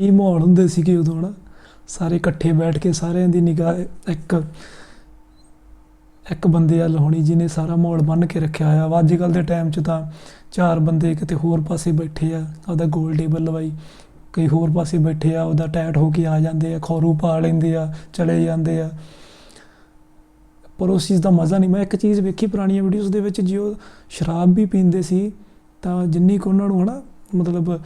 ਕੀ ਮਾਹੌਲ ਹੁੰਦੇ ਸੀਗੇ ਉਦੋਂ ਨਾ ਸਾਰੇ ਇਕੱਠੇ ਬੈਠ ਕੇ ਸਾਰਿਆਂ ਦੀ ਨਿਗਾਹ ਇੱਕ ਇੱਕ ਬੰਦੇ ਵੱਲ ਹੋਣੀ ਜਿਹਨੇ ਸਾਰਾ ਮਾਹੌਲ ਬੰਨ ਕੇ ਰੱਖਿਆ ਹੋਇਆ ਵਾ। ਅੱਜ ਕੱਲ ਦੇ ਟਾਈਮ 'ਚ ਤਾਂ ਚਾਰ ਬੰਦੇ ਕਿਤੇ ਹੋਰ ਪਾਸੇ ਬੈਠੇ ਆ ਉਹਦਾ ਗੋਲ ਟੇਬਲ ਲਵਾਈ, ਕਈ ਹੋਰ ਪਾਸੇ ਬੈਠੇ ਆ ਉਹਦਾ ਟੈਟ ਹੋ ਕੇ ਆ ਜਾਂਦੇ ਆ, ਖੌਰੂ ਪਾ ਲੈਂਦੇ ਆ, ਚਲੇ ਜਾਂਦੇ ਆ। ਪਰ ਉਸ ਚੀਜ਼ ਦਾ ਮਜ਼ਾ ਨਹੀਂ। ਮੈਂ ਇੱਕ ਚੀਜ਼ ਵੇਖੀ ਪੁਰਾਣੀਆਂ ਵੀਡੀਓਜ਼ ਦੇ ਵਿੱਚ, ਜੇ ਉਹ ਸ਼ਰਾਬ ਵੀ ਪੀਂਦੇ ਸੀ, ਤਾਂ ਜਿੰਨੀ ਕੁ ਉਹਨਾਂ ਨੂੰ, ਹਨਾ, ਮਤਲਬ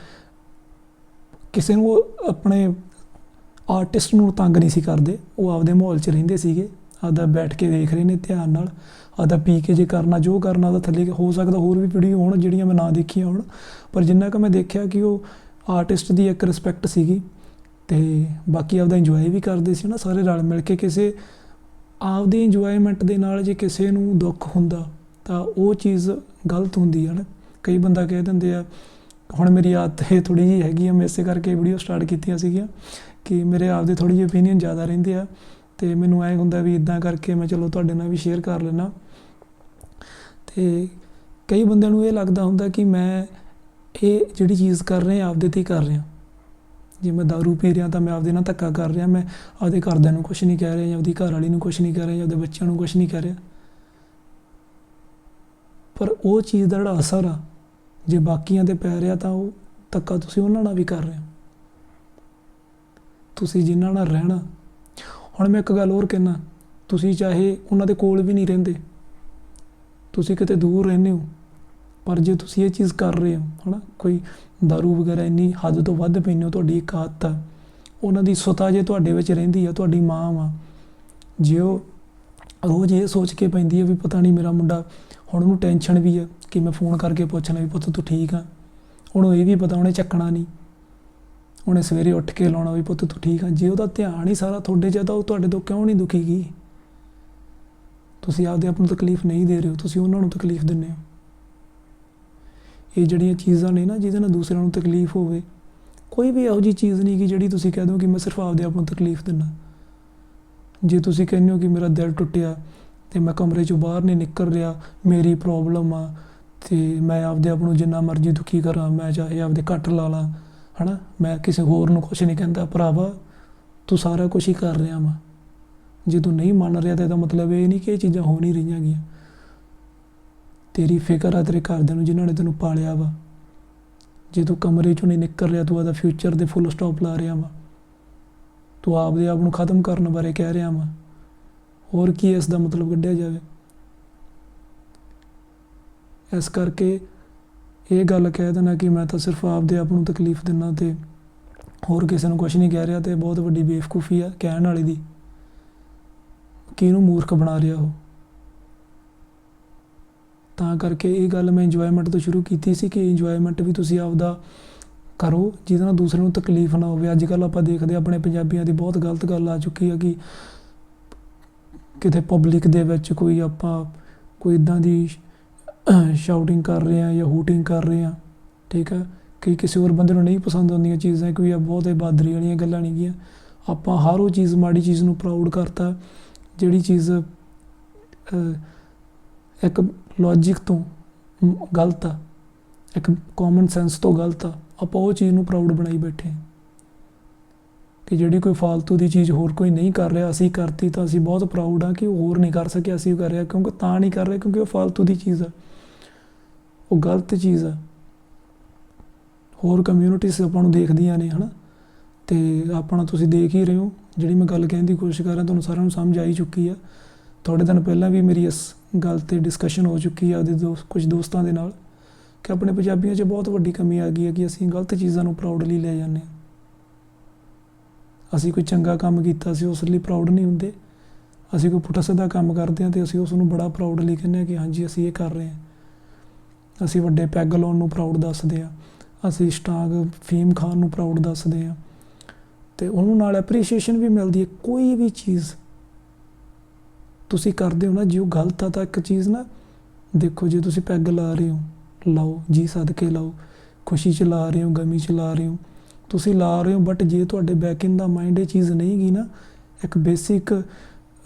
ਕਿਸੇ ਨੂੰ ਉਹ ਆਪਣੇ ਆਰਟਿਸਟ ਨੂੰ ਤੰਗ ਨਹੀਂ ਸੀ ਕਰਦੇ, ਉਹ ਆਪਦੇ ਮਾਹੌਲ 'ਚ ਰਹਿੰਦੇ ਸੀਗੇ, ਆਪਦਾ ਬੈਠ ਕੇ ਦੇਖ ਰਹੇ ਨੇ ਧਿਆਨ ਨਾਲ, ਆਪਦਾ ਪੀ ਕੇ ਜੇ ਕਰਨਾ, ਜੋ ਕਰਨਾ ਉਹਦਾ ਥੱਲੇ ਹੋ ਸਕਦਾ, ਹੋਰ ਵੀ ਵੀਡੀਓ ਹੋਣ ਜਿਹੜੀਆਂ ਮੈਂ ਨਾ ਦੇਖੀਆਂ ਹੋਣ, ਪਰ ਜਿੰਨਾ ਕਿ ਮੈਂ ਦੇਖਿਆ ਕਿ ਉਹ ਆਰਟਿਸਟ ਦੀ ਇੱਕ ਰਿਸਪੈਕਟ ਸੀਗੀ ਤੇ ਬਾਕੀ ਆਪਦਾ ਇੰਜੋਏ ਵੀ ਕਰਦੇ ਸੀ ਨਾ ਸਾਰੇ ਰਲ ਮਿਲ ਕੇ ਕਿਸੇ ਆਪਦੇ ਇੰਜੋਇਮੈਂਟ ਦੇ ਨਾਲ ਜੇ ਕਿਸੇ ਨੂੰ ਦੁੱਖ ਹੁੰਦਾ, ਤਾਂ ਉਹ ਚੀਜ਼ ਗਲਤ ਹੁੰਦੀ ਹੈ ਨਾ। ਕਈ ਬੰਦਾ ਕਹਿ ਦਿੰਦੇ ਆ ਹੁਣ ਮੇਰੀ ਆਦਤ ਇਹ ਥੋੜੀ ਜਿਹੀ ਹੈਗੀ ਆ, ਮੈਂ ਇਸੇ ਕਰਕੇ ਵੀਡੀਓ ਸਟਾਰਟ ਕੀਤੀਆਂ ਸੀਗੀਆਂ ਕਿ ਮੇਰੇ ਆਪਦੇ ਥੋੜੀ ਜਿਹੀ ਓਪੀਨੀਅਨ ਜ਼ਿਆਦਾ ਰਹਿੰਦੇ ਆ ਤੇ ਮੈਨੂੰ ਐਂ ਹੁੰਦਾ ਵੀ ਇਦਾਂ ਕਰਕੇ ਮੈਂ ਚਲੋ ਤੁਹਾਡੇ ਨਾਲ ਵੀ ਸ਼ੇਅਰ ਕਰ ਲੈਣਾ ਤੇ ਕਈ ਬੰਦਿਆਂ ਨੂੰ ਇਹ ਲੱਗਦਾ ਹੁੰਦਾ ਕਿ ਮੈਂ ਇਹ ਜਿਹੜੀ ਚੀਜ਼ ਕਰ ਰਿਹਾ ਆਪਦੇ ਤੇ ਹੀ ਕਰ ਰਿਹਾ। ਜੇ ਮੈਂ ਦਾਰੂ ਪੀ ਰਿਹਾ ਤਾਂ ਮੈਂ ਆਪਦੇ ਨਾਲ ਧੱਕਾ ਕਰ ਰਿਹਾ, ਮੈਂ ਆਪਦੇ ਘਰਦਿਆਂ ਨੂੰ ਕੁਝ ਨਹੀਂ ਕਹਿ ਰਿਹਾ ਜਾਂ ਆਪਦੀ ਘਰ ਵਾਲੀ ਨੂੰ ਕੁਝ ਨਹੀਂ ਕਹਿ ਰਿਹਾ ਜਾਂ ਆਪਦੇ ਬੱਚਿਆਂ ਨੂੰ ਕੁਝ ਨਹੀਂ ਕਹਿ ਰਿਹਾ। ਪਰ ਉਹ ਚੀਜ਼ ਦਾ ਜਿਹੜਾ ਅਸਰ ਆ ਜੇ ਬਾਕੀਆਂ ਤੇ ਪੈ ਰਿਹਾ ਤਾਂ ਉਹ ਧੱਕਾ ਤੁਸੀਂ ਉਹਨਾਂ ਨਾਲ ਵੀ ਕਰ ਰਹੇ ਹੋ। ਤੁਸੀਂ ਜਿਨ੍ਹਾਂ ਨਾਲ ਰਹਿਣਾ। ਹੁਣ ਮੈਂ ਇੱਕ ਗੱਲ ਹੋਰ ਕਹਿਣਾ ਤੁਸੀਂ ਚਾਹੇ ਉਹਨਾਂ ਦੇ ਕੋਲ ਵੀ ਨਹੀਂ ਰਹਿੰਦੇ। ਤੁਸੀਂ ਕਿਤੇ ਦੂਰ ਰਹਿੰਦੇ ਹੋ, ਪਰ ਜੇ ਤੁਸੀਂ ਇਹ ਚੀਜ਼ ਕਰ ਰਹੇ ਹੋ, ਹਨਾ, ਕੋਈ दारू ਵਗੈਰਾ ਇੰਨੀ ਹੱਦ ਤੋਂ ਵੱਧ ਪੀਂਦੇ ਹੋ, ਤੁਹਾਡੀ ਇੱਕ ਆਦਤ ਆ। ਉਹਨਾਂ ਦੀ ਸੁਤਾ ਜੇ ਤੁਹਾਡੇ ਵਿੱਚ ਰਹਿੰਦੀ ਆ, ਤੁਹਾਡੀ ਮਾਂ ਵਾ, ਜੇ ਉਹ ਰੋਜ਼ ਇਹ ਸੋਚ ਕੇ ਪੈਂਦੀ ਹੈ ਵੀ ਪਤਾ ਨਹੀਂ ਮੇਰਾ ਮੁੰਡਾ ਹੁਣ ਉਹਨੂੰ ਟੈਨਸ਼ਨ ਵੀ ਹੈ ਕਿ ਮੈਂ ਫੋਨ ਕਰਕੇ ਪੁੱਛਣਾ ਵੀ ਪੁੱਤ ਤੂੰ ਠੀਕ ਆ? ਉਹਨੂੰ ਇਹ ਵੀ ਪਤਾ, ਉਹਨੇ ਚੱਕਣਾ ਨਹੀਂ ਉਹਨੇ ਸਵੇਰੇ ਉੱਠ ਕੇ ਲਾਉਣਾ ਵੀ ਪੁੱਤ ਤੂੰ ਠੀਕ ਆ। ਜੇ ਉਹਦਾ ਧਿਆਨ ਹੀ ਸਾਰਾ ਤੁਹਾਡੇ 'ਚ ਤਾਂ ਉਹ ਤੁਹਾਡੇ ਤੋਂ ਕਿਉਂ ਨਹੀਂ ਦੁਖੀਗੀ ਤੁਸੀਂ ਆਪਦੇ ਆਪ ਨੂੰ ਤਕਲੀਫ ਨਹੀਂ ਦੇ ਰਹੇ ਹੋ, ਤੁਸੀਂ ਉਹਨਾਂ ਨੂੰ ਤਕਲੀਫ ਦਿੰਦੇ ਹੋ। ਇਹ ਜਿਹੜੀਆਂ ਚੀਜ਼ਾਂ ਨੇ ਨਾ, ਜਿਹਦੇ ਨਾਲ ਦੂਸਰਿਆਂ ਨੂੰ ਤਕਲੀਫ ਹੋਵੇ, ਕੋਈ ਵੀ ਇਹੋ ਜੀ ਚੀਜ਼ ਨਹੀਂ ਕਿ ਜਿਹੜੀ ਤੁਸੀਂ ਕਹਿ ਦਿਓ ਕਿ ਮੈਂ ਸਿਰਫ ਆਪਦੇ ਆਪ ਨੂੰ ਤਕਲੀਫ ਦਿੰਦਾ। ਜੇ ਤੁਸੀਂ ਕਹਿੰਦੇ ਹੋ ਕਿ ਮੇਰਾ ਦਿਲ ਟੁੱਟਿਆ ਤੇ ਮੈਂ ਕਮਰੇ ਚੋਂ ਬਾਹਰ ਨਹੀਂ ਨਿਕਲ ਰਿਹਾ, ਮੇਰੀ ਪ੍ਰੋਬਲਮ ਆ ਤੇ ਮੈਂ ਆਪਦੇ ਆਪ ਨੂੰ ਜਿੰਨਾ ਮਰਜ਼ੀ ਦੁਖੀ ਕਰਾਂ, ਮੈਂ ਚਾਹੇ ਆਪਦੇ ਕੱਟ ਲਾ ਲਾਂ, ਹਨਾ? ਮੈਂ ਕਿਸੇ ਹੋਰ ਨੂੰ ਕੁਝ ਨਹੀਂ ਕਹਿੰਦਾ, ਭਰਾਵਾ, ਤੂੰ ਸਾਰਾ ਕੁਝ ਹੀ ਕਰ ਰਿਹਾ ਵਾ। ਜੇ ਤੂੰ ਨਹੀਂ ਮੰਨ ਰਿਹਾ ਤਾਂ ਇਹਦਾ ਮਤਲਬ ਇਹ ਨਹੀਂ ਕਿ ਇਹ ਚੀਜ਼ਾਂ ਹੋ ਨਹੀਂ ਰਹੀਆਂ ਗੀਆਂ। ਤੇਰੀ ਫਿਕਰ ਆ ਤੇਰੇ ਘਰਦਿਆਂ ਨੂੰ ਜਿਨ੍ਹਾਂ ਨੇ ਤੈਨੂੰ ਪਾਲਿਆ ਵਾ। ਜੇ ਤੂੰ ਕਮਰੇ ਚੋਂ ਨਹੀਂ ਨਿਕਲ ਰਿਹਾ, ਤੂੰ ਆਦਾ ਫਿਊਚਰ ਦੇ ਫੁੱਲ ਸਟਾਪ ਲਾ ਰਿਹਾ ਵਾ। ਤੂੰ ਆਪਦੇ ਆਪ ਨੂੰ ਖਤਮ ਕਰਨ ਬਾਰੇ ਕਹਿ ਰਿਹਾ ਵਾਂ। ਹੋਰ ਕੀ ਇਸ ਦਾ ਮਤਲਬ ਕੱਢਿਆ ਜਾਵੇ? ਇਸ ਕਰਕੇ ਇਹ ਗੱਲ ਕਹਿ ਦੇਣਾ ਕਿ ਮੈਂ ਤਾਂ ਸਿਰਫ ਆਪਦੇ ਆਪ ਨੂੰ ਤਕਲੀਫ ਦਿੰਨਾ ਤੇ ਹੋਰ ਕਿਸੇ ਨੂੰ ਕੁਝ ਨਹੀਂ ਕਹਿ ਰਿਹਾ ਤੇ ਬਹੁਤ ਵੱਡੀ ਬੇਵਕੂਫੀ ਆ ਕਹਿਣ ਵਾਲੇ ਦੀ। ਕਿਹਨੂੰ ਮੂਰਖ ਬਣਾ ਰਿਹਾ ਉਹ? ਤਾਂ ਕਰਕੇ ਇਹ ਗੱਲ ਮੈਂ ਇੰਜੋਇਮੈਂਟ ਤੋਂ ਸ਼ੁਰੂ ਕੀਤੀ ਸੀ ਕਿ ਇੰਜੋਇਮੈਂਟ ਵੀ ਤੁਸੀਂ ਆਪਦਾ ਕਰੋ, ਜਿਹਦੇ ਨਾਲ ਦੂਸਰੇ ਨੂੰ ਤਕਲੀਫ ਨਾ ਹੋਵੇ। ਅੱਜ ਕੱਲ ਆਪਾਂ ਦੇਖਦੇ ਹਾਂ, ਆਪਣੇ ਪੰਜਾਬੀਆਂ ਦੀ ਬਹੁਤ ਗਲਤ ਗੱਲ ਆ ਚੁੱਕੀ ਹੈ ਕਿ ਕਿਤੇ ਪਬਲਿਕ ਦੇ ਵਿੱਚ ਕੋਈ ਆਪਾਂ ਕੋਈ ਇਦਾਂ ਦੀ ਸ਼ਾਊਟਿੰਗ ਕਰ ਰਹੇ ਆ ਜਾਂ ਹੂਟਿੰਗ ਕਰ ਰਹੇ ਆ ਠੀਕ ਹੈ? ਕਿ ਕਿਸੇ ਹੋਰ ਬੰਦੇ ਨੂੰ ਨਹੀਂ ਪਸੰਦ ਆਉਂਦੀਆਂ ਚੀਜ਼ਾਂ, ਕੋਈ ਆ ਬਹੁਤ ਇਹ ਬਾਦਰੀ ਵਾਲੀਆਂ ਗੱਲਾਂ ਨਹੀਂ ਗੀਆਂ। ਆਪਾਂ ਹਰ ਉਹ ਚੀਜ਼, ਮਾੜੀ ਚੀਜ਼ ਨੂੰ ਪ੍ਰਾਊਡ ਕਰਤਾ, ਜਿਹੜੀ ਚੀਜ਼ ਇੱਕ ਲੌਜੀਕ ਤੋਂ ਗਲਤ ਆ, ਇੱਕ ਕਾਮਨ ਸੈਂਸ ਤੋਂ ਗਲਤ ਆ। ਆਪਾਂ ਉਹ ਚੀਜ਼ ਨੂੰ ਪ੍ਰਾਊਡ ਬਣਾਈ ਬੈਠੇ ਕਿ ਜਿਹੜੀ ਕੋਈ ਫਾਲਤੂ ਦੀ ਚੀਜ਼ ਹੋਰ ਕੋਈ ਨਹੀਂ ਕਰ ਰਿਹਾ, ਅਸੀਂ ਕਰਤੀ ਤਾਂ ਅਸੀਂ ਬਹੁਤ ਪ੍ਰਾਊਡ ਆ ਕਿ ਉਹ ਹੋਰ ਨਹੀਂ ਕਰ ਸਕਿਆ, ਅਸੀਂ ਕਰ ਰਿਹਾ ਕਿਉਂਕਿ ਤਾਂ ਨਹੀਂ ਕਰ ਰਿਹਾ ਕਿਉਂਕਿ ਉਹ ਫਾਲਤੂ ਦੀ ਚੀਜ਼ ਆ। ਉਹ ਗਲਤ ਚੀਜ਼ ਆ। ਹੋਰ ਕਮਿਊਨਿਟੀਜ਼ ਆਪਾਂ ਨੂੰ ਦੇਖਦੀਆਂ ਨੇ, ਹਨਾ? ਤੇ ਆਪਣਾ ਤੁਸੀਂ ਦੇਖ ਹੀ ਰਹੇ ਹੋ, ਜਿਹੜੀ ਮੈਂ ਗੱਲ ਕਹਿਣ ਦੀ ਕੋਸ਼ਿਸ਼ ਕਰ ਰਿਹਾ, ਤੁਹਾਨੂੰ ਸਾਰਿਆਂ ਨੂੰ ਸਮਝ ਆਈ ਚੁੱਕੀ ਆ। ਥੋੜੇ ਦਿਨ ਪਹਿਲਾਂ ਵੀ ਮੇਰੀ ਇਸ ਗੱਲ ਤੇ ਡਿਸਕਸ਼ਨ ਹੋ ਚੁੱਕੀ ਆ ਉਹਦੇ ਕੁਝ ਦੋਸਤਾਂ ਦੇ ਨਾਲ। ਕਿ ਆਪਣੇ ਪੰਜਾਬੀਆਂ 'ਚ ਬਹੁਤ ਵੱਡੀ ਕਮੀ ਆ ਗਈ ਹੈ ਕਿ ਅਸੀਂ ਗਲਤ ਚੀਜ਼ਾਂ ਨੂੰ ਪ੍ਰਾਊਡਲੀ ਲੈ ਜਾਂਦੇ ਹਾਂ। ਅਸੀਂ ਕੋਈ ਚੰਗਾ ਕੰਮ ਕੀਤਾ ਸੀ, ਉਸ ਲਈ ਪ੍ਰਾਊਡ ਨਹੀਂ ਹੁੰਦੇ। ਅਸੀਂ ਕੋਈ ਪੁੱਠਾ ਸਿੱਧਾ ਕੰਮ ਕਰਦੇ ਹਾਂ ਤੇ ਅਸੀਂ ਉਸ ਨੂੰ ਬੜਾ ਪ੍ਰਾਊਡਲੀ ਕਹਿੰਦੇ ਹਾਂ ਕਿ ਹਾਂਜੀ, ਅਸੀਂ ਇਹ ਕਰ ਰਹੇ ਹਾਂ। ਅਸੀਂ ਵੱਡੇ ਪੈਗ ਲਾਉਣ ਨੂੰ ਪ੍ਰਾਊਡ ਦੱਸਦੇ ਹਾਂ। ਅਸੀਂ ਸਟਾਗ ਫੀਮ ਖਾਨ ਨੂੰ ਪ੍ਰਾਊਡ ਦੱਸਦੇ ਹਾਂ। ਤੇ ਉਹਨੂੰ ਨਾਲ ਐਪਰੀਸ਼ੀਏਸ਼ਨ ਵੀ ਮਿਲਦੀ ਹੈ। ਕੋਈ ਵੀ ਚੀਜ਼ ਤੁਸੀਂ ਕਰਦੇ ਹੋ ਨਾ, ਜੇ ਉਹ ਗਲਤ ਆ ਤਾਂ ਇੱਕ ਚੀਜ਼ ਨਾ ਦੇਖੋ, ਜੇ ਤੁਸੀਂ ਪੈਗ ਲਾ ਰਹੇ ਹੋ ਲਾਓ, ਜੀ ਸਦਕੇ ਲਾਓ, ਖੁਸ਼ੀ ਚ ਲਾ ਰਹੇ ਹੋ, ਗਮੀ ਚ ਲਾ ਰਹੇ ਹੋ। ਤੁਸੀਂ ਲਾ ਰਹੇ ਹੋ ਬਟ ਜੇ ਤੁਹਾਡੇ ਬੈਕ ਇਨ ਦਾ ਮਾਈਂਡ ਇਹ ਚੀਜ਼ ਨਹੀਂ ਗਈ ਨਾ, ਇੱਕ ਬੇਸਿਕ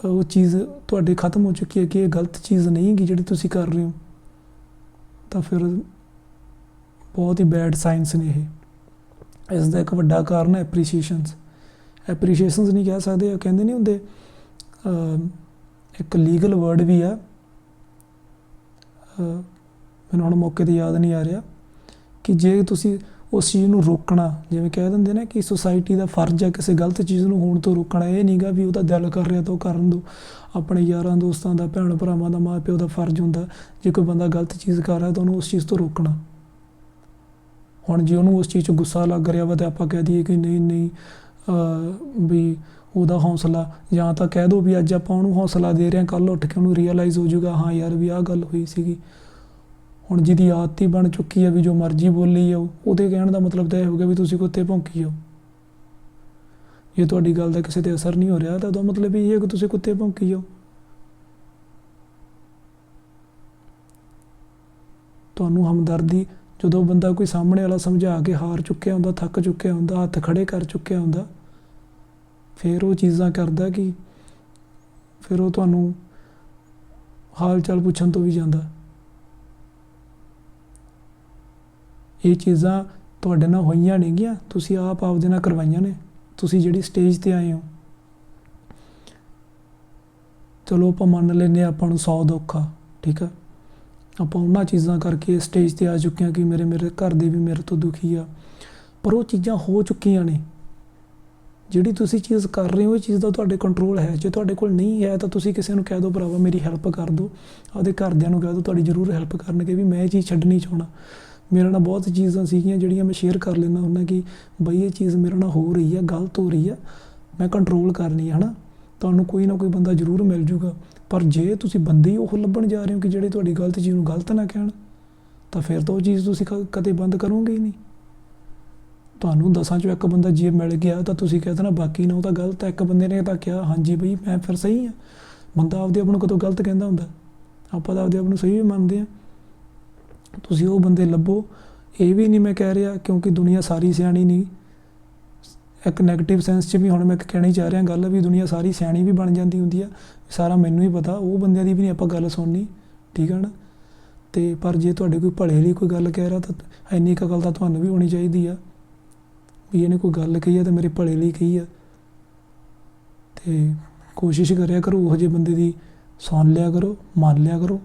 ਉਹ ਚੀਜ਼ ਤੁਹਾਡੇ ਖਤਮ ਹੋ ਚੁੱਕੀ ਹੈ ਕਿ ਇਹ ਗਲਤ ਚੀਜ਼ ਨਹੀਂ ਗਈ ਜਿਹੜੀ ਤੁਸੀਂ ਕਰ ਰਹੇ ਹੋ, ਤਾਂ ਫਿਰ ਬਹੁਤ ਹੀ ਬੈਡ ਸਾਇੰਸ ਨੇ ਇਹ। ਇਸ ਦਾ ਇੱਕ ਵੱਡਾ ਕਾਰਨ ਹੈ ਐਪਰੀਸ਼ੀਏਸ਼ਨਸ ਐਪਰੀਸ਼ੀਏਸ਼ਨਸ ਨਹੀਂ ਕਹਿ ਸਕਦੇ, ਉਹ ਕਹਿੰਦੇ ਨਹੀਂ ਹੁੰਦੇ ਇੱਕ ਲੀਗਲ ਵਰਡ ਵੀ ਆ ਮੈਨੂੰ ਹੁਣ ਮੌਕੇ ਤੇ ਯਾਦ ਨਹੀਂ ਆ ਰਿਹਾ ਕਿ ਜੇ ਤੁਸੀਂ ਉਸ ਚੀਜ਼ ਨੂੰ ਰੋਕਣਾ, ਜਿਵੇਂ ਕਹਿ ਦਿੰਦੇ ਨੇ ਕਿ ਸੁਸਾਇਟੀ ਦਾ ਫਰਜ਼ ਹੈ ਕਿਸੇ ਗਲਤ ਚੀਜ਼ ਨੂੰ ਹੋਣ ਤੋਂ ਰੋਕਣਾ, ਇਹ ਨਹੀਂਗਾ ਵੀ ਉਹਦਾ ਦਿਲ ਕਰ ਰਿਹਾ ਤਾਂ ਉਹ ਕਰਨ ਦੋ। ਆਪਣੇ ਯਾਰਾਂ, ਦੋਸਤਾਂ ਦਾ, ਭੈਣ ਭਰਾਵਾਂ ਦਾ ਮਾਂ ਪਿਓ ਦਾ ਫਰਜ਼ ਹੁੰਦਾ, ਜੇ ਕੋਈ ਬੰਦਾ ਗਲਤ ਚੀਜ਼ ਕਰ ਰਿਹਾ ਤਾਂ ਉਹਨੂੰ ਉਸ ਚੀਜ਼ ਤੋਂ ਰੋਕਣਾ। ਹੁਣ ਜੇ ਉਹਨੂੰ ਉਸ ਚੀਜ਼ 'ਚ ਗੁੱਸਾ ਲੱਗ ਰਿਹਾ ਵਾ ਤੇ ਆਪਾਂ ਕਹਿ ਦਈਏ ਕਿ ਨਹੀਂ ਨਹੀਂ ਵੀ ਉਹਦਾ ਹੌਸਲਾ, ਜਾਂ ਤਾਂ ਕਹਿ ਦਿਓ ਵੀ ਅੱਜ ਆਪਾਂ ਉਹਨੂੰ ਹੌਸਲਾ ਦੇ ਰਹੇ ਹਾਂ ਕੱਲ ਉੱਠ ਕੇ ਉਹਨੂੰ ਰੀਅਲਾਈਜ਼ ਹੋ ਜਾਊਗਾ, ਹਾਂ ਯਾਰ ਵੀ ਆਹ ਗੱਲ ਹੋਈ ਸੀਗੀ। ਹੁਣ ਜਿਹਦੀ ਆਦਤ ਹੀ ਬਣ ਚੁੱਕੀ ਹੈ ਵੀ ਜੋ ਮਰਜ਼ੀ ਬੋਲੀ ਜਾਓ, ਉਹਦੇ ਕਹਿਣ ਦਾ ਮਤਲਬ ਤਾਂ ਇਹ ਹੋ ਗਿਆ ਵੀ ਤੁਸੀਂ ਕੁੱਤੇ ਭੌਂਕੀ ਜਾਓ। ਜੇ ਤੁਹਾਡੀ ਗੱਲ ਦਾ ਕਿਸੇ ਤੇ ਅਸਰ ਨਹੀਂ ਹੋ ਰਿਹਾ, ਤਾਂ ਉਹਦਾ ਮਤਲਬ ਇਹ ਹੈ ਕਿ ਤੁਸੀਂ ਕੁੱਤੇ ਭੌਂਕੀ ਜਾਓ। ਤੁਹਾਨੂੰ ਹਮਦਰਦੀ, ਜਦੋਂ ਬੰਦਾ ਕੋਈ ਸਾਹਮਣੇ ਵਾਲਾ ਸਮਝਾ ਕੇ ਹਾਰ ਚੁੱਕਿਆ ਹੁੰਦਾ, ਥੱਕ ਚੁੱਕਿਆ ਹੁੰਦਾ, ਹੱਥ ਖੜੇ ਕਰ ਚੁੱਕਿਆ ਹੁੰਦਾ, ਫਿਰ ਉਹ ਚੀਜ਼ਾਂ ਕਰਦਾ ਕਿ ਫਿਰ ਉਹ ਤੁਹਾਨੂੰ ਹਾਲ ਚਾਲ ਪੁੱਛਣ ਤੋਂ ਵੀ ਜਾਂਦਾ। ਇਹ ਚੀਜ਼ਾਂ ਤੁਹਾਡੇ ਨਾਲ ਹੋਈਆਂ ਨਹੀਂ ਤੁਸੀਂ ਆਪ ਆਪਦੇ ਨਾਲ ਕਰਵਾਈਆਂ ਨੇ, ਤੁਸੀਂ ਜਿਹੜੀ ਸਟੇਜ ਤੇ ਆਏ ਹੋ। ਚਲੋ ਆਪਾਂ ਮੰਨ ਲੈਨੇ ਹਾਂ ਆਪਾਂ ਨੂੰ 100 ਦੁੱਖ ਆ, ਠੀਕ ਆ? ਆਪਾਂ ਉਹਨਾਂ ਚੀਜ਼ਾਂ ਕਰਕੇ ਸਟੇਜ ਤੇ ਆ ਚੁੱਕੇ ਹਾਂ ਕਿ ਮੇਰੇ ਮੇਰੇ ਘਰ ਦੇ ਵੀ ਮੇਰੇ ਤੋਂ ਦੁਖੀ ਆ। ਪਰ ਉਹ ਚੀਜ਼ਾਂ ਹੋ ਚੁੱਕੀਆਂ ਨੇ। ਜਿਹੜੀ ਤੁਸੀਂ ਚੀਜ਼ ਕਰ ਰਹੇ ਹੋ, ਇਹ ਚੀਜ਼ ਦਾ ਤੁਹਾਡੇ ਕੰਟਰੋਲ ਹੈ। ਜੇ ਤੁਹਾਡੇ ਕੋਲ ਨਹੀਂ ਹੈ ਤਾਂ ਤੁਸੀਂ ਕਿਸੇ ਨੂੰ ਕਹਿ ਦਿਓ, ਭਰਾਵਾ ਮੇਰੀ ਹੈਲਪ ਕਰ ਦਿਓ। ਆਪਦੇ ਘਰਦਿਆਂ ਨੂੰ ਕਹਿ ਦਿਓ, ਤੁਹਾਡੀ ਜ਼ਰੂਰ ਹੈਲਪ ਕਰਨਗੇ ਵੀ ਮੈਂ ਇਹ ਚੀਜ਼ ਛੱਡਣੀ ਚਾਹਣਾ ਮੇਰੇ ਨਾਲ ਬਹੁਤ ਚੀਜ਼ਾਂ ਸੀਗੀਆਂ ਜਿਹੜੀਆਂ ਮੈਂ ਸ਼ੇਅਰ ਕਰ ਲੈਂਦਾ ਹੁੰਦਾ ਕਿ ਬਈ ਇਹ ਚੀਜ਼ ਮੇਰੇ ਨਾਲ ਹੋ ਰਹੀ ਆ, ਗਲਤ ਹੋ ਰਹੀ ਆ, ਮੈਂ ਕੰਟਰੋਲ ਕਰਨੀ ਹੈ ਹਨਾ? ਤੁਹਾਨੂੰ ਕੋਈ ਨਾ ਕੋਈ ਬੰਦਾ ਜ਼ਰੂਰ ਮਿਲ ਜੂਗਾ। ਪਰ ਜੇ ਤੁਸੀਂ ਬੰਦੇ ਹੀ ਉਹ ਲੱਭਣ ਜਾ ਰਹੇ ਹੋ ਕਿ ਜਿਹੜੇ ਤੁਹਾਡੀ ਗਲਤ ਚੀਜ਼ ਨੂੰ ਗਲਤ ਨਾ ਕਹਿਣ, ਤਾਂ ਫਿਰ ਤਾਂ ਉਹ ਚੀਜ਼ ਤੁਸੀਂ ਕ- ਕਦੇ ਬੰਦ ਕਰੋਗੇ ਹੀ ਨਹੀਂ। ਤੁਹਾਨੂੰ ਦਸਾਂ ਚੋਂ ਇੱਕ ਬੰਦਾ ਜੇ ਮਿਲ ਗਿਆ ਤਾਂ ਤੁਸੀਂ ਕਹਿ ਦੇਣਾ ਬਾਕੀ ਨਾ, ਉਹ ਤਾਂ ਗਲਤ ਹੈ ਇੱਕ ਬੰਦੇ ਨੇ ਤਾਂ ਕਿਹਾ, ਹਾਂਜੀ ਬਈ ਮੈਂ ਫਿਰ ਸਹੀ ਹਾਂ ਬੰਦਾ ਆਪਦੇ ਆਪ ਨੂੰ ਕਦੋਂ ਗਲਤ ਕਹਿੰਦਾ ਹੁੰਦਾ? ਆਪਾਂ ਤਾਂ ਆਪਦੇ ਆਪ ਨੂੰ ਸਹੀ ਵੀ ਮੰਨਦੇ ਹਾਂ ਤੁਸੀਂ ਉਹ ਬੰਦੇ ਲੱਭੋ। ਇਹ ਵੀ ਨਹੀਂ ਮੈਂ ਕਹਿ ਰਿਹਾ ਕਿਉਂਕਿ ਦੁਨੀਆ ਸਾਰੀ ਸਿਆਣੀ ਨਹੀਂ। ਇੱਕ 네ਗੇਟਿਵ ਸੈਂਸ 'ਚ ਵੀ ਹੁਣ ਮੈਂ ਇੱਕ ਕਹਿਣੀ ਚਾਹ ਰਿਹਾ ਗੱਲ ਵੀ ਦੁਨੀਆ ਸਾਰੀ ਸਿਆਣੀ ਵੀ ਬਣ ਜਾਂਦੀ ਹੁੰਦੀ ਆ। ਸਾਰਾ ਮੈਨੂੰ ਹੀ ਪਤਾ, ਉਹ ਬੰਦਿਆਂ ਦੀ ਵੀ ਨਹੀਂ ਆਪਾਂ ਗੱਲ ਸੁਣਨੀ। ਠੀਕ ਹੈ ਨਾ? ਤੇ ਪਰ ਜੇ ਤੁਹਾਡੇ ਕੋਈ ਭਲੇ ਲਈ ਕੋਈ ਗੱਲ ਕਹਿ ਰਿਹਾ ਤਾਂ ਇੰਨੀ ਕੁ ਗੱਲ ਤਾਂ ਤੁਹਾਨੂੰ ਵੀ ਹੋਣੀ ਚਾਹੀਦੀ ਆ। ਵੀ ਇਹਨੇ ਕੋਈ ਗੱਲ ਕਹੀ ਆ ਤਾਂ ਮੇਰੇ ਭਲੇ ਲਈ ਕਹੀ ਆ। ਤੇ ਕੋਸ਼ਿਸ਼ ਕਰਿਆ ਕਰੋ, ਉਹ ਜਿਹੇ ਬੰਦੇ ਦੀ ਸੁਣ ਲਿਆ ਕਰੋ, ਮੰਨ ਲਿਆ ਕਰੋ।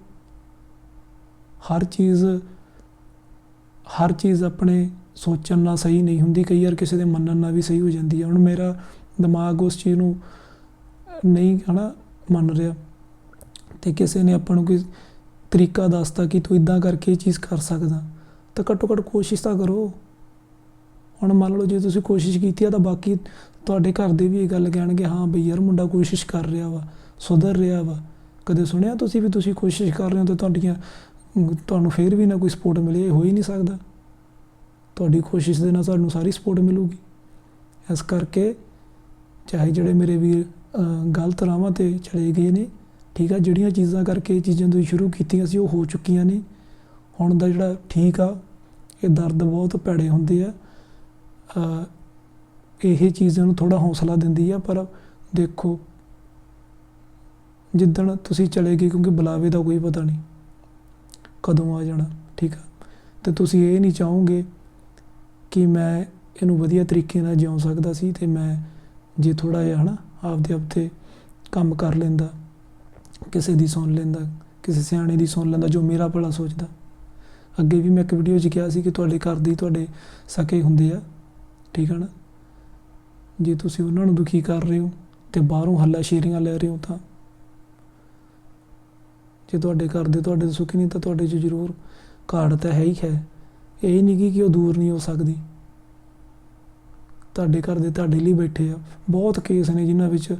ਹਰ ਚੀਜ਼ ਹਰ ਚੀਜ਼ ਆਪਣੇ ਸੋਚਣ ਨਾਲ ਸਹੀ ਨਹੀਂ ਹੁੰਦੀ। ਕਈ ਵਾਰ ਕਿਸੇ ਦੇ ਮੰਨਣ ਨਾਲ ਵੀ ਸਹੀ ਹੋ ਜਾਂਦੀ ਹੈ। ਹੁਣ ਮੇਰਾ ਦਿਮਾਗ ਉਸ ਚੀਜ਼ ਨੂੰ ਨਹੀਂ ਹਨਾ ਮੰਨ ਰਿਹਾ ਤੇ ਕਿਸੇ ਨੇ ਆਪਾਂ ਨੂੰ ਕੋਈ ਤਰੀਕਾ ਦੱਸਤਾ ਕਿ ਤੂੰ ਇਦਾਂ ਕਰਕੇ ਇਹ ਚੀਜ਼ ਕਰ ਸਕਦਾ, ਤਾਂ ਘੱਟੋ ਘੱਟ ਕੋਸ਼ਿਸ਼ ਤਾਂ ਕਰੋ। ਹੁਣ ਮੰਨ ਲਓ ਜੇ ਤੁਸੀਂ ਕੋਸ਼ਿਸ਼ ਕੀਤੀ ਆ ਤਾਂ ਬਾਕੀ ਤੁਹਾਡੇ ਘਰ ਦੇ ਵੀ ਇਹ ਗੱਲ ਕਹਿਣਗੇ, ਹਾਂ ਬਈ ਯਾਰ ਮੁੰਡਾ ਕੋਸ਼ਿਸ਼ ਕਰ ਰਿਹਾ ਵਾ, ਸੁਧਰ ਰਿਹਾ ਵਾ। ਕਦੇ ਸੁਣਿਆ ਤੁਸੀਂ ਵੀ ਤੁਸੀਂ ਕੋਸ਼ਿਸ਼ ਕਰ ਰਹੇ ਹੋ ਤੇ ਤੁਹਾਡੀਆਂ ਤੁਹਾਨੂੰ ਫੇਰ ਵੀ ਨਾ ਕੋਈ ਸਪੋਰਟ ਮਿਲੇ, ਇਹ ਹੋ ਹੀ ਨਹੀਂ ਸਕਦਾ। ਤੁਹਾਡੀ ਕੋਸ਼ਿਸ਼ ਦੇ ਨਾਲ ਸਾਨੂੰ ਸਾਰੀ ਸਪੋਰਟ ਮਿਲੂਗੀ। ਇਸ ਕਰਕੇ ਚਾਹੇ ਜਿਹੜੇ ਮੇਰੇ ਵੀਰ ਗਲਤ ਰਾਹਾਂ ਤੇ ਚਲੇ ਗਏ ਨੇ, ਠੀਕ ਆ, ਜਿਹੜੀਆਂ ਚੀਜ਼ਾਂ ਕਰਕੇ ਇਹ ਚੀਜ਼ਾਂ ਤੁਸੀਂ ਸ਼ੁਰੂ ਕੀਤੀਆਂ ਸੀ, ਉਹ ਹੋ ਚੁੱਕੀਆਂ ਨੇ। ਹੁਣ ਦਾ ਜਿਹੜਾ ਠੀਕ ਆ, ਇਹ ਦਰਦ ਬਹੁਤ ਭੈੜੇ ਹੁੰਦੇ ਆ। ਇਹ ਚੀਜ਼ਾਂ ਨੂੰ ਥੋੜਾ ਹੌਸਲਾ ਦਿੰਦੀ ਆ, ਪਰ ਦੇਖੋ, ਜਿੱਦਣ ਤੁਸੀਂ ਚਲੇ ਗਏ, ਕਿਉਂਕਿ ਬੁਲਾਵੇ ਦਾ ਕੋਈ ਪਤਾ ਨਹੀਂ। ਕਦੋਂ ਆ ਜਾਣਾ, ਠੀਕ ਆ? ਤੇ ਤੁਸੀਂ ਇਹ ਨਹੀਂ ਚਾਹੋਗੇ ਕਿ ਮੈਂ ਇਹਨੂੰ ਵਧੀਆ ਤਰੀਕੇ ਨਾਲ ਜਿਉ ਸਕਦਾ ਸੀ ਤੇ ਮੈਂ ਜੇ ਥੋੜਾ ਜਿਹਾ ਹਨਾ ਆਪਦੇ ਆਪ ਤੇ ਕੰਮ ਕਰ ਲੈਂਦਾ, ਕਿਸੇ ਦੀ ਸੁਣ ਲੈਂਦਾ, ਕਿਸੇ ਸਿਆਣੇ ਦੀ ਸੁਣ ਲੈਂਦਾ, ਜੋ ਮੇਰਾ ਭਲਾ ਸੋਚਦਾ। ਅੱਗੇ ਵੀ ਮੈਂ ਇੱਕ ਵੀਡੀਓ 'ਚ ਕਿਹਾ ਸੀ ਕਿ ਤੁਹਾਡੇ ਘਰ ਦੀ ਤੁਹਾਡੇ ਸਕੇ ਹੁੰਦੇ ਆ, ਠੀਕ ਹੈ ਨਾ? ਜੇ ਤੁਸੀਂ ਉਹਨਾਂ ਨੂੰ ਦੁਖੀ ਕਰ ਰਹੇ ਹੋ ਤੇ ਬਾਹਰੋਂ ਹੱਲਾ ਸ਼ੇਰੀਆਂ ਲੈ ਰਹੇ ਹੋ ਤਾਂ ਜੇ ਤੁਹਾਡੇ ਘਰ ਦੇ ਤੁਹਾਡੇ ਤੋਂ ਸੁਖੀ ਨਹੀਂ ਤਾਂ ਤੁਹਾਡੇ 'ਚ ਜ਼ਰੂਰ ਘਾਟ ਤਾਂ ਹੈ ਹੀ ਹੈ। ਇਹ ਨਹੀਂ ਕਿ ਉਹ ਦੂਰ ਨਹੀਂ ਹੋ ਸਕਦੀ। ਤੁਹਾਡੇ ਘਰ ਦੇ ਤੁਹਾਡੇ ਲਈ ਬੈਠੇ ਆ। ਬਹੁਤ ਕੇਸ ਨੇ ਜਿਨ੍ਹਾਂ ਵਿੱਚ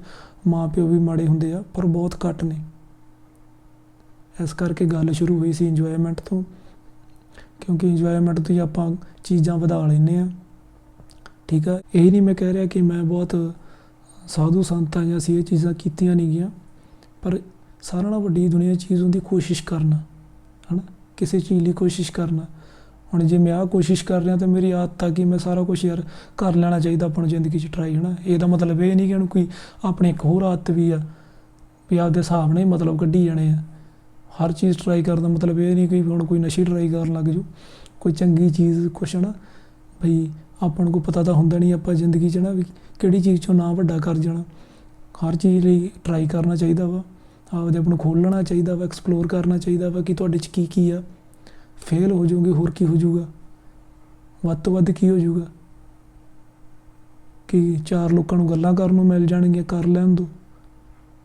ਮਾਂ ਪਿਓ ਵੀ ਮਾੜੇ ਹੁੰਦੇ ਆ, ਪਰ ਬਹੁਤ ਘੱਟ ਨੇ। ਇਸ ਕਰਕੇ ਗੱਲ ਸ਼ੁਰੂ ਹੋਈ ਸੀ ਇੰਜੋਇਮੈਂਟ ਤੋਂ। ਕਿਉਂਕਿ ਇੰਜੋਇਮੈਂਟ ਤੋਂ ਹੀ ਆਪਾਂ ਚੀਜ਼ਾਂ ਵਧਾ ਲੈਂਦੇ ਆ। ਠੀਕ ਆ? ਇਹ ਨਹੀਂ ਮੈਂ ਕਹਿ ਰਿਹਾ ਕਿ ਮੈਂ ਬਹੁਤ ਸਾਧੂ ਸੰਤਾਂ ਜਾਂ ਸੀ ਇਹ ਚੀਜ਼ਾਂ ਕੀਤੀਆਂ ਨਹੀਂ ਗੀਆਂ। ਪਰ ਸਾਰਿਆਂ ਨਾਲੋਂ ਵੱਡੀ ਦੁਨੀਆ ਚੀਜ਼ ਹੁੰਦੀ ਕੋਸ਼ਿਸ਼ ਕਰਨਾ, ਹਨਾ? ਕਿਸੇ ਚੀਜ਼ ਲਈ ਕੋਸ਼ਿਸ਼ ਕਰਨਾ। ਹੁਣ ਜੇ ਮੈਂ ਆਹ ਕੋਸ਼ਿਸ਼ ਕਰ ਰਿਹਾ ਤਾਂ ਮੇਰੀ ਆਦਤ ਆ ਕਿ ਮੈਂ ਸਾਰਾ ਕੁਝ ਯਾਰ ਕਰ ਲੈਣਾ ਚਾਹੀਦਾ ਆਪਾਂ ਨੂੰ ਜ਼ਿੰਦਗੀ 'ਚ ਟਰਾਈ ਹਨਾ? ਇਹਦਾ ਮਤਲਬ ਇਹ ਨਹੀਂ ਕਿ ਉਹਨੂੰ ਕੋਈ ਆਪਣੇ ਇੱਕ ਹੋਰ ਆਦਤ ਵੀ ਆ, ਵੀ ਆਪਦੇ ਹਿਸਾਬ ਨਾਲ ਹੀ ਮਤਲਬ ਕੱਢੀ ਜਾਣੇ ਆ। ਹਰ ਚੀਜ਼ ਟਰਾਈ ਕਰਨ ਦਾ ਮਤਲਬ ਇਹ ਨਹੀਂ ਕਿ ਹੁਣ ਕੋਈ ਨਸ਼ੇ ਟਰਾਈ ਕਰਨ ਲੱਗ ਜੂ ਕੋਈ ਚੰਗੀ ਚੀਜ਼ ਕੁਛ ਨਾ ਭਈ ਆਪਾਂ ਨੂੰ ਕੋਈ ਪਤਾ ਤਾਂ ਹੁੰਦਾ ਨਹੀਂ ਆਪਾਂ ਜ਼ਿੰਦਗੀ 'ਚ ਨਾ ਵੀ ਕਿਹੜੀ ਚੀਜ਼ 'ਚੋਂ ਨਾ ਵੱਡਾ ਕਰ ਜਾਣਾ। ਹਰ ਚੀਜ਼ ਲਈ ਟਰਾਈ ਕਰਨਾ ਚਾਹੀਦਾ ਵਾ। ਆਪਦੇ ਆਪ ਨੂੰ ਖੋਲਣਾ ਚਾਹੀਦਾ ਵਾ ਐਕਸਪਲੋਰ ਕਰਨਾ ਚਾਹੀਦਾ ਵਾ ਕਿ ਤੁਹਾਡੇ 'ਚ ਕੀ ਕੀ ਆ। ਫੇਲ ਹੋ ਜਾਓਗੇ, ਹੋਰ ਕੀ ਹੋ ਜਾਊਗਾ? ਵੱਧ ਤੋਂ ਵੱਧ ਕੀ ਹੋ ਜਾਊਗਾ? ਕਿ ਚਾਰ ਲੋਕਾਂ ਨੂੰ ਗੱਲਾਂ ਕਰਨ ਨੂੰ ਮਿਲ ਜਾਣਗੀਆਂ, ਕਰ ਲੈਣ ਦੋ।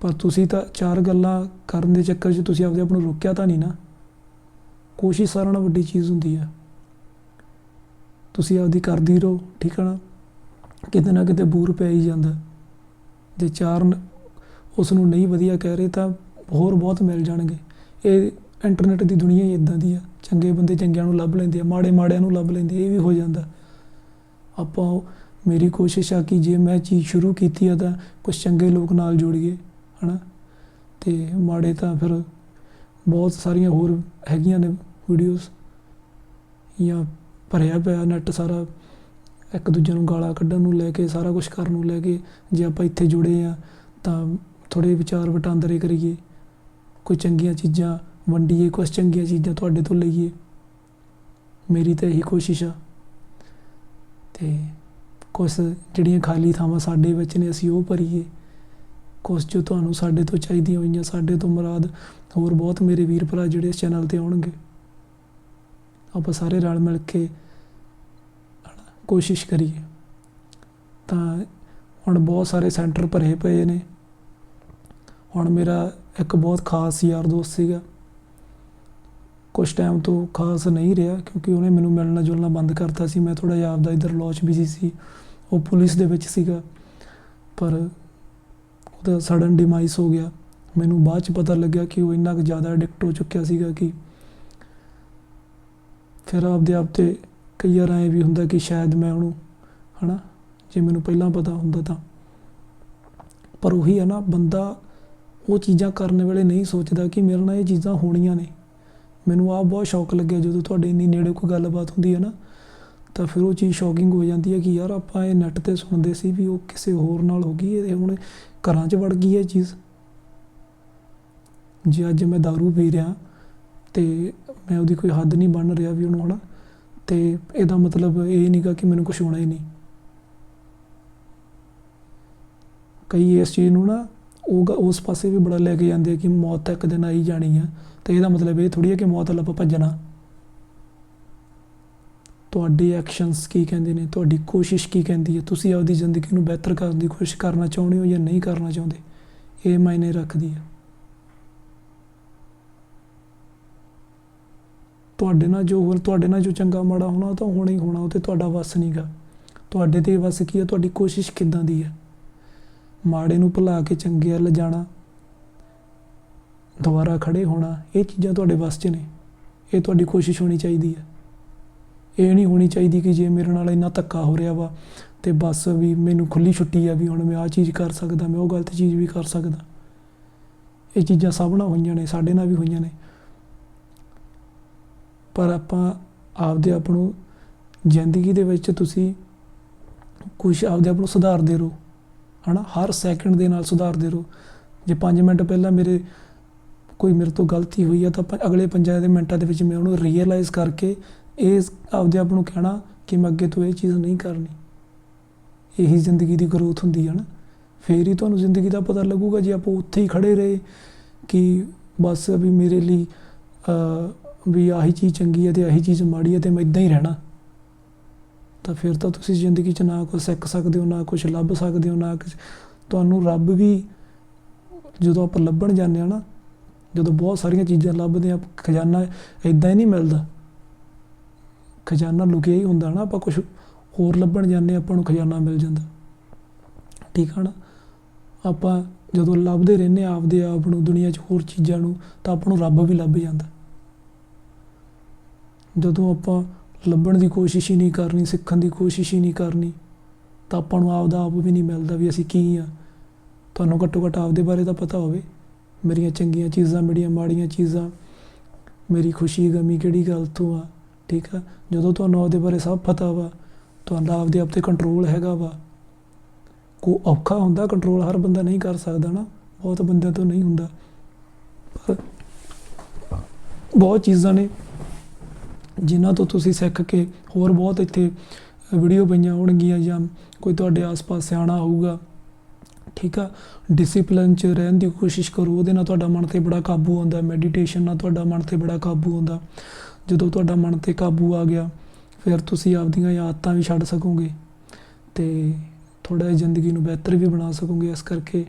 ਪਰ ਤੁਸੀਂ ਤਾਂ ਚਾਰ ਗੱਲਾਂ ਕਰਨ ਦੇ ਚੱਕਰ 'ਚ ਤੁਸੀਂ ਆਪਦੇ ਆਪ ਨੂੰ ਰੋਕਿਆ ਤਾਂ ਨਹੀਂ ਨਾ। ਕੋਸ਼ਿਸ਼ ਸਾਰਿਆਂ ਨਾਲੋਂ ਵੱਡੀ ਚੀਜ਼ ਹੁੰਦੀ ਆ। ਤੁਸੀਂ ਆਪਦੀ ਕਰਦੀ ਰਹੋ, ਠੀਕ ਹੈ ਨਾ? ਕਿਤੇ ਨਾ ਕਿਤੇ ਬੂਰ ਪੈ ਹੀ ਜਾਂਦਾ। ਜੇ ਚਾਰ ਉਸ ਨੂੰ ਨਹੀਂ ਵਧੀਆ ਕਹਿ ਰਹੇ ਤਾਂ ਹੋਰ ਬਹੁਤ ਮਿਲ ਜਾਣਗੇ। ਇਹ ਇੰਟਰਨੈਟ ਦੀ ਦੁਨੀਆ ਹੀ ਇਦਾਂ ਦੀ ਆ। ਚੰਗੇ ਬੰਦੇ ਚੰਗਿਆਂ ਨੂੰ ਲੱਭ ਲੈਂਦੇ ਆ, ਮਾੜੇ ਮਾੜਿਆਂ ਨੂੰ ਲੱਭ ਲੈਂਦੇ ਇਹ ਵੀ ਹੋ ਜਾਂਦਾ। ਆਪਾਂ ਮੇਰੀ ਕੋਸ਼ਿਸ਼ ਆ ਕਿ ਜੇ ਮੈਂ ਚੀਜ਼ ਸ਼ੁਰੂ ਕੀਤੀ ਆ ਤਾਂ ਕੁਝ ਚੰਗੇ ਲੋਕ ਨਾਲ ਜੋੜੀਏ ਹਨਾ? ਤੇ ਮਾੜੇ ਤਾਂ ਫਿਰ ਬਹੁਤ ਸਾਰੀਆਂ ਹੋਰ ਹੈਗੀਆਂ ਨੇ ਵੀਡੀਓਜ਼ ਜਾਂ ਭਰਿਆ ਪਿਆ ਨੈਟ ਸਾਰਾ, ਇੱਕ ਦੂਜੇ ਨੂੰ ਗਾਲਾਂ ਕੱਢਣ ਨੂੰ ਲੈ ਕੇ, ਸਾਰਾ ਕੁਝ ਕਰਨ ਨੂੰ ਲੈ ਕੇ ਜੇ ਆਪਾਂ ਇੱਥੇ ਜੁੜੇ ਆ ਤਾਂ ਥੋੜੇ ਵਿਚਾਰ ਵਟਾਂਦਰੇ ਕਰੀਏ, ਕੋਈ ਚੰਗੀਆਂ ਚੀਜ਼ਾਂ ਵੰਡੀਏ ਕੁਝ ਚੰਗੀਆਂ ਚੀਜ਼ਾਂ ਤੁਹਾਡੇ ਤੋਂ ਲਈਏ। ਮੇਰੀ ਤਾਂ ਇਹੀ ਕੋਸ਼ਿਸ਼ ਆ। ਤੇ ਕੁਝ ਜਿਹੜੀਆਂ ਖਾਲੀ ਥਾਵਾਂ ਸਾਡੇ ਵਿੱਚ ਨੇ, ਅਸੀਂ ਉਹ ਭਰੀਏ। ਕੁਝ ਜੋ ਤੁਹਾਨੂੰ ਸਾਡੇ ਤੋਂ ਚਾਹੀਦੀਆਂ ਹੋਈਆਂ, ਸਾਡੇ ਤੋਂ ਮੁਰਾਦ ਹੋਰ ਬਹੁਤ ਮੇਰੇ ਵੀਰ ਭਰਾ ਜਿਹੜੇ ਇਸ ਚੈਨਲ ਤੇ ਆਉਣਗੇ। ਆਪਾਂ ਸਾਰੇ ਰਲ ਮਿਲ ਕੇ ਕੋਸ਼ਿਸ਼ ਕਰੀਏ। ਤਾਂ ਹੁਣ ਬਹੁਤ ਸਾਰੇ ਸੈਂਟਰ ਭਰੇ ਪਏ ਨੇ। ਹੁਣ ਮੇਰਾ ਇੱਕ ਬਹੁਤ ਖਾਸ ਯਾਰ ਦੋਸਤ ਸੀਗਾ। ਕੁਝ ਟਾਈਮ ਤੋਂ ਖਾਸ ਨਹੀਂ ਰਿਹਾ ਕਿਉਂਕਿ ਉਹਨੇ ਮੈਨੂੰ ਮਿਲਣਾ ਜੁਲਣਾ ਬੰਦ ਕਰਤਾ ਸੀ। ਮੈਂ ਥੋੜਾ ਜਿਹਾ ਆਪਦਾ ਇਧਰ ਲੋਚ ਬਿਜ਼ੀ ਸੀ। ਉਹ ਪੁਲਿਸ ਦੇ ਵਿੱਚ ਸੀਗਾ। ਪਰ ਉਹਦਾ ਸਡਨ ਡਿਮਾਈਸ ਹੋ ਗਿਆ। ਮੈਨੂੰ ਬਾਅਦ ਚ ਪਤਾ ਲੱਗਿਆ ਕਿ ਉਹ ਇੰਨਾ ਕੁ ਜ਼ਿਆਦਾ ਐਡਿਕਟ ਹੋ ਚੁੱਕਿਆ ਸੀਗਾ ਕਿ ਫਿਰ ਆਪਦੇ ਆਪ ਤੇ ਕਈ ਵਾਰ ਐਂ ਵੀ ਹੁੰਦਾ ਕਿ ਸ਼ਾਇਦ ਮੈਂ ਉਹਨੂੰ, ਹਨਾ, ਜੇ ਮੈਨੂੰ ਪਹਿਲਾਂ ਪਤਾ ਹੁੰਦਾ ਤਾਂ। ਪਰ ਉਹੀ ਹੈ ਨਾ, ਬੰਦਾ ਉਹ ਚੀਜ਼ਾਂ ਕਰਨ ਵੇਲੇ ਨਹੀਂ ਸੋਚਦਾ ਕਿ ਮੇਰੇ ਨਾਲ ਇਹ ਚੀਜ਼ਾਂ ਹੋਣੀਆਂ ਨੇ। ਮੈਨੂੰ ਆਪ ਬਹੁਤ ਸ਼ੌਕ ਲੱਗਿਆ ਜਦੋਂ ਤੁਹਾਡੇ ਇੰਨੀ ਨੇੜੇ ਕੋਈ ਗੱਲਬਾਤ ਹੁੰਦੀ ਹੈ ਨਾ, ਤਾਂ ਫਿਰ ਉਹ ਚੀਜ਼ ਸ਼ੌਕਿੰਗ ਹੋ ਜਾਂਦੀ ਹੈ ਕਿ ਯਾਰ ਆਪਾਂ ਇਹ ਨੈੱਟ ਤੇ ਸੁਣਦੇ ਸੀ ਵੀ ਉਹ ਕਿਸੇ ਹੋਰ ਨਾਲ ਹੋ ਗਈ ਇਹ ਹੁਣ ਘਰਾਂ 'ਚ ਵੜ ਗਈ ਇਹ ਚੀਜ਼। ਜੇ ਅੱਜ ਮੈਂ दारू ਪੀ ਰਿਹਾ ਤੇ ਮੈਂ ਉਹਦੀ ਕੋਈ ਹੱਦ ਨਹੀਂ ਬਣ ਰਿਹਾ ਵੀ ਉਹਨੂੰ ਹਨਾ, ਤੇ ਇਹਦਾ ਮਤਲਬ ਇਹ ਨਹੀਂਗਾ ਕਿ ਮੈਨੂੰ ਕੁਝ ਹੋਣਾ ਹੀ ਨਹੀਂ। ਕਈ ਇਸ ਚੀਜ਼ ਨੂੰ ਨਾ ਉਹ ਉਸ ਪਾਸੇ ਵੀ ਬੜਾ ਲੈ ਕੇ ਜਾਂਦੇ ਆ ਕਿ ਮੌਤ ਤਾਂ ਇੱਕ ਦਿਨ ਆਈ ਜਾਣੀ ਆ। ਤੇ ਇਹਦਾ ਮਤਲਬ ਇਹ ਥੋੜੀ ਹੈ ਕਿ ਮੌਤ ਵੱਲ ਆਪਾਂ ਭੱਜਣਾ। ਤੁਹਾਡੇ ਐਕਸ਼ਨਸ ਕੀ ਕਹਿੰਦੇ ਨੇ? ਤੁਹਾਡੀ ਕੋਸ਼ਿਸ਼ ਕੀ ਕਹਿੰਦੀ ਹੈ ਤੁਸੀਂ ਆਪਦੀ ਜ਼ਿੰਦਗੀ ਨੂੰ ਬਿਹਤਰ ਕਰਨ ਦੀ ਕੋਸ਼ਿਸ਼ ਕਰਨਾ ਚਾਹੁੰਦੇ ਹੋ ਜਾਂ ਨਹੀਂ ਕਰਨਾ ਚਾਹੁੰਦੇ? ਇਹ ਮਾਇਨੇ ਰੱਖਦੀ ਹੈ ਤੁਹਾਡੇ ਨਾਲ ਜੋ ਹੋਰ ਤੁਹਾਡੇ ਨਾਲ ਜੋ ਚੰਗਾ ਮਾੜਾ ਹੋਣਾ ਉਹ ਤਾਂ ਹੋਣਾ ਹੀ ਹੋਣਾ, ਉਹ ਤੇ ਤੁਹਾਡਾ ਵੱਸ ਨਹੀਂਗਾ ਤੁਹਾਡੇ ਤੇ ਵੱਸ ਕੀ ਹੈ ਤੁਹਾਡੀ ਕੋਸ਼ਿਸ਼ ਕਿੱਦਾਂ ਦੀ ਹੈ ਮਾੜੇ ਨੂੰ ਭੁਲਾ ਕੇ ਚੰਗੇ ਵੱਲ ਜਾਣਾ, ਦੁਬਾਰਾ ਖੜੇ ਹੋਣਾ, ਇਹ ਚੀਜ਼ਾਂ ਤੁਹਾਡੇ ਵੱਸ 'ਚ ਨੇ। ਇਹ ਤੁਹਾਡੀ ਕੋਸ਼ਿਸ਼ ਹੋਣੀ ਚਾਹੀਦੀ ਹੈ। ਇਹ ਨਹੀਂ ਹੋਣੀ ਚਾਹੀਦੀ ਕਿ ਜੇ ਮੇਰੇ ਨਾਲ ਇੰਨਾ ਧੱਕਾ ਹੋ ਰਿਹਾ ਵਾ ਤੇ ਬਸ ਵੀ ਮੈਨੂੰ ਖੁੱਲੀ ਛੁੱਟੀ ਆ ਵੀ ਹੁਣ ਮੈਂ ਆਹ ਚੀਜ਼ ਕਰ ਸਕਦਾ, ਮੈਂ ਉਹ ਗਲਤ ਚੀਜ਼ ਵੀ ਕਰ ਸਕਦਾ। ਇਹ ਚੀਜ਼ਾਂ ਸਭ ਨਾਲ ਹੋਈਆਂ ਨੇ, ਸਾਡੇ ਨਾਲ ਵੀ ਹੋਈਆਂ ਨੇ। ਪਰ ਆਪਾਂ ਆਪਦੇ ਆਪ ਨੂੰ ਜ਼ਿੰਦਗੀ ਦੇ ਵਿੱਚ ਤੁਸੀਂ ਕੁਝ ਆਪਦੇ ਆਪ ਨੂੰ ਸੁਧਾਰਦੇ ਰਹੋ। ਹਨਾ, ਹਰ ਸੈਕਿੰਡ ਦੇ ਨਾਲ ਸੁਧਾਰਦੇ ਰਹੋ। ਜੇ 5 ਮਿੰਟ ਪਹਿਲਾਂ ਮੇਰੇ ਕੋਈ ਮੇਰੇ ਤੋਂ ਗਲਤੀ ਹੋਈ ਆ, ਤਾਂ ਅਗਲੇ 5 ਦੇ ਮਿੰਟਾਂ ਦੇ ਵਿੱਚ ਮੈਂ ਉਹਨੂੰ ਰੀਅਲਾਈਜ਼ ਕਰਕੇ ਇਹ ਆਪਦੇ ਆਪ ਨੂੰ ਕਹਿਣਾ ਕਿ ਮੈਂ ਅੱਗੇ ਤੋਂ ਇਹ ਚੀਜ਼ ਨਹੀਂ ਕਰਨੀ। ਇਹੀ ਜ਼ਿੰਦਗੀ ਦੀ ਗਰੋਥ ਹੁੰਦੀ ਹੈ ਨਾ। ਫੇਰ ਹੀ ਤੁਹਾਨੂੰ ਜ਼ਿੰਦਗੀ ਦਾ ਪਤਾ ਲੱਗੂਗਾ ਜੇ ਆਪਾਂ ਉੱਥੇ ਹੀ ਖੜੇ ਰਹੇ ਕਿ ਬਸ ਵੀ ਮੇਰੇ ਲਈ ਵੀ ਆਹੀ ਚੀਜ਼ ਚੰਗੀ ਹੈ ਤੇ ਆਹੀ ਚੀਜ਼ ਮਾੜੀ ਹੈ ਤੇ ਮੈਂ ਇਦਾਂ ਹੀ ਰਹਿਣਾ। ਤਾਂ ਫਿਰ ਤਾਂ ਤੁਸੀਂ ਜ਼ਿੰਦਗੀ 'ਚ ਨਾ ਕੁਝ ਸਿੱਖ ਸਕਦੇ ਹੋ ਨਾ ਕੁਝ ਲੱਭ ਸਕਦੇ ਹੋ ਨਾ ਕੁਝ ਤੁਹਾਨੂੰ ਰੱਬ ਵੀ ਜਦੋਂ ਆਪਾਂ ਲੱਭਣ ਜਾਂਦੇ ਆ ਨਾ ਜਦੋਂ ਬਹੁਤ ਸਾਰੀਆਂ ਚੀਜ਼ਾਂ ਲੱਭਦੇ ਆ ਖਜ਼ਾਨਾ ਇਦਾਂ ਹੀ ਨਹੀਂ ਮਿਲਦਾ। ਖਜ਼ਾਨਾ ਲੁਕਿਆ ਹੀ ਹੁੰਦਾ ਨਾ ਆਪਾਂ ਕੁਝ ਹੋਰ ਲੱਭਣ ਜਾਂਦੇ ਹਾਂ, ਆਪਾਂ ਨੂੰ ਖਜ਼ਾਨਾ ਮਿਲ ਜਾਂਦਾ। ਠੀਕ ਆ ਨਾ? ਆਪਾਂ ਜਦੋਂ ਲੱਭਦੇ ਰਹਿੰਦੇ ਹਾਂ ਆਪਦੇ ਆਪ ਨੂੰ ਦੁਨੀਆ 'ਚ ਹੋਰ ਚੀਜ਼ਾਂ ਨੂੰ ਤਾਂ ਆਪਾਂ ਨੂੰ ਰੱਬ ਵੀ ਲੱਭ ਜਾਂਦਾ। ਜਦੋਂ ਆਪਾਂ ਲੱਭਣ ਦੀ ਕੋਸ਼ਿਸ਼ ਹੀ ਨਹੀਂ ਕਰਨੀ, ਸਿੱਖਣ ਦੀ ਕੋਸ਼ਿਸ਼ ਹੀ ਨਹੀਂ ਕਰਨੀ। ਤਾਂ ਆਪਾਂ ਨੂੰ ਆਪਦਾ ਆਪ ਵੀ ਨਹੀਂ ਮਿਲਦਾ ਵੀ ਅਸੀਂ ਕੀ ਆ। ਤੁਹਾਨੂੰ ਘੱਟੋ ਘੱਟ ਆਪਦੇ ਬਾਰੇ ਤਾਂ ਪਤਾ ਹੋਵੇ। ਮੇਰੀਆਂ ਚੰਗੀਆਂ ਚੀਜ਼ਾਂ, ਮੇਰੀਆਂ ਮਾੜੀਆਂ ਚੀਜ਼ਾਂ, ਮੇਰੀ ਖੁਸ਼ੀ, ਗਮੀ ਕਿਹੜੀ ਗੱਲ ਤੋਂ ਆ, ਠੀਕ ਆ? ਜਦੋਂ ਤੁਹਾਨੂੰ ਆਪਦੇ ਬਾਰੇ ਸਭ ਪਤਾ ਵਾ, ਤੁਹਾਡਾ ਆਪਦੇ ਆਪ ਤੇ ਕੰਟਰੋਲ ਹੈਗਾ ਵਾ। ਕੋ ਔਖਾ ਹੁੰਦਾ ਕੰਟਰੋਲ ਹਰ ਬੰਦਾ ਨਹੀਂ ਕਰ ਸਕਦਾ ਨਾ। ਬਹੁਤ ਬੰਦਿਆਂ ਤੋਂ ਨਹੀਂ ਹੁੰਦਾ। ਪਰ ਬਹੁਤ ਚੀਜ਼ਾਂ ਨੇ। ਜਿਨ੍ਹਾਂ ਤੋਂ ਤੁਸੀਂ ਸਿੱਖ ਕੇ ਹੋਰ ਬਹੁਤ ਇੱਥੇ ਵੀਡੀਓ ਪਈਆਂ ਹੋਣਗੀਆਂ ਜਾਂ ਕੋਈ ਤੁਹਾਡੇ ਆਸ-ਪਾਸ ਸਿਆਣਾ ਹੋਊਗਾ, ਠੀਕ ਆ? ਡਿਸਪਲਿਨ ਚ ਰਹਿਣ ਦੀ ਕੋਸ਼ਿਸ਼ ਕਰੋ, ਉਹਦੇ ਨਾਲ ਤੁਹਾਡਾ ਮਨ ਤੇ ਬੜਾ ਕਾਬੂ ਆਉਂਦਾ ਮੈਡੀਟੇਸ਼ਨ ਨਾਲ ਤੁਹਾਡਾ ਮਨ ਤੇ ਬੜਾ ਕਾਬੂ ਆਉਂਦਾ। ਜਦੋਂ ਤੁਹਾਡਾ ਮਨ ਤੇ ਕਾਬੂ ਆ ਗਿਆ, ਫਿਰ ਤੁਸੀਂ ਆਪਦੀਆਂ ਆਦਤਾਂ ਵੀ ਛੱਡ ਸਕੋਗੇ ਤੇ ਥੋੜਾ ਜਿਹਾ ਜ਼ਿੰਦਗੀ ਨੂੰ ਬਿਹਤਰ ਵੀ ਬਣਾ ਸਕੋਗੇ। ਇਸ ਕਰਕੇ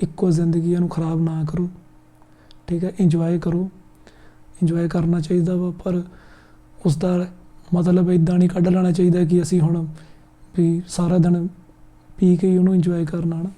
ਇੱਕੋ ਜ਼ਿੰਦਗੀ ਨੂੰ ਖਰਾਬ ਨਾ ਕਰੋ, ਠੀਕ ਹੈ ਇੰਜੋਏ ਕਰੋ। ਇੰਜੋਏ ਕਰਨਾ ਚਾਹੀਦਾ ਵਾ, ਪਰ ਉਸ ਦਾ ਮਤਲਬ ਇਦਾਂ ਨਹੀਂ ਕੱਢ ਲੈਣਾ ਚਾਹੀਦਾ ਕਿ ਅਸੀਂ ਹੁਣ ਵੀ ਸਾਰਾ ਦਿਨ ਪੀ ਕੇ ਹੀ ਉਹਨੂੰ ਇੰਜੋਏ ਕਰਨਾ ਨਾ